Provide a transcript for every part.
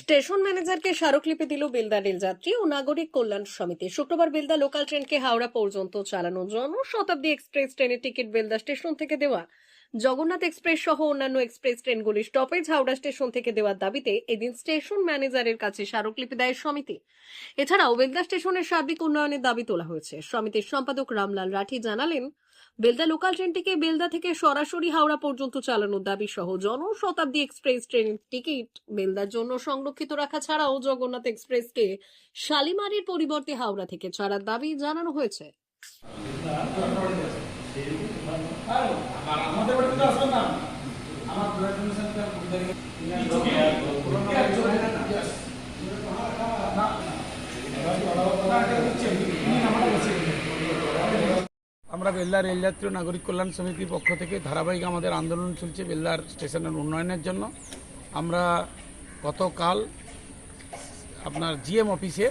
Station ম্যানেজারকে স্মারকলিপি দিল বেলদা রেলযাত্রী ও নাগরিক কল্যাণ সমিতি। শুক্রবার বেলদা লোকাল ট্রেনকে হাওড়া পর্যন্ত চালানোর জন্য শতাব্দী এক্সপ্রেস ট্রেনের টিকিট বেলদা স্টেশন থেকে দেওয়া জগন্নাথ এক্সপ্রেস সহ অন্যান্য এক্সপ্রেস ট্রেনগুলির স্টপেজ হাওড়া স্টেশন থেকে দেওয়ার দাবিতে এদিন স্টেশন ম্যানেজারের কাছে স্মারকলিপি দেয় সমিতি। এছাড়াও বেলদা স্টেশনের সার্বিক উন্নয়নের দাবি তোলা হয়েছে। সমিতির সম্পাদক রামলাল রাঠি জানালেন, বেলদা লোকাল ট্রেনটিকে বেলদা থেকে সরাসরি হাওড়া পর্যন্ত চালানোর দাবি সহ জনশতাব্দী এক্সপ্রেস ট্রেনের টিকিট বেলদার জন্য সংরক্ষিত রাখা ছাড়াও জগন্নাথ এক্সপ্রেসকে শালিমারির পরিবর্তে হাওড়া থেকে ছাড়ার দাবি জানানো হয়েছে। আমরা বেল্লার রেলযাত্রী নাগরিক কল্যাণ সমিতির পক্ষ থেকে ধারাবাহিক আমাদের আন্দোলন চলছে বেল্লার স্টেশনের উন্নয়নের জন্য। আমরা গতকাল আপনার জিএম অফিসে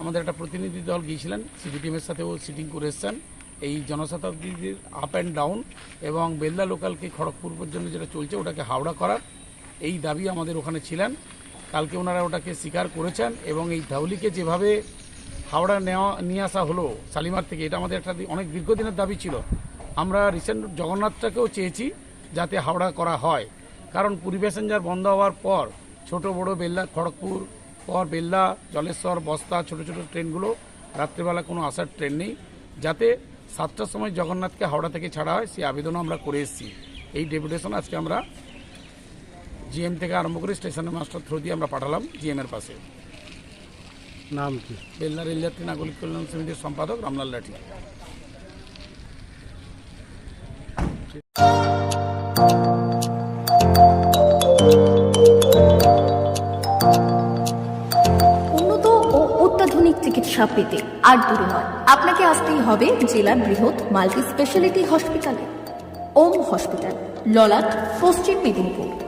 আমাদের একটা প্রতিনিধি দল গিয়েছিলেন সিটি টিমের সাথেও সিটিং করে এসছেন। এই জনশতাব্দীর আপ অ্যান্ড ডাউন এবং বেল্লা লোকালকে খড়গপুর পর্যন্ত যেটা চলছে ওটাকে হাওড়া করার এই দাবি আমাদের ওখানে ছিলেন। কালকে ওনারা ওটাকে স্বীকার করেছেন এবং এই ধাউলিকে যেভাবে হাওড়া নেওয়া নিয়ে আসা হলো শালিমার থেকে, এটা আমাদের একটা অনেক দীর্ঘদিনের দাবি ছিল। আমরা রিসেন্ট জগন্নাথটাকেও চেয়েছি যাতে হাওড়া করা হয়। কারণ পুরী প্যাসেঞ্জার বন্ধ হওয়ার পর, ছোট, বড় বেল্লা, খড়গপুর, পর বেল্লা, জলেশ্বর, বস্তা, ছোট ছোট ট্রেনগুলো রাত্রিবেলা কোনো আসার ট্রেন নেই। যাতে সাতটার সময় জগন্নাথকে হাওড়া থেকে ছাড়া হয় সেই আবেদনও আমরা করে এসেছি। এই ডেপুটেশন আজকে আমরা জিএম থেকে আরম্ভ করে স্টেশনের মাস্টার থ্রু দিয়ে আমরা পাঠালাম জিএম এর পাশে। নাম কি? বেল্লা রেলযাত্রী নাগরিক কল্যাণ সমিতির সম্পাদক রামলাল লাঠি উন্নত ও অত্যাধুনিক চিকিৎসা পেতে আর দূরে নয়। আপনাকে আসতেই হবে জেলার বৃহৎ মাল্টি স্পেশালিটি হসপিটালে। ওম হসপিটাল ললাট পশ্চিম মেদিনীপুর।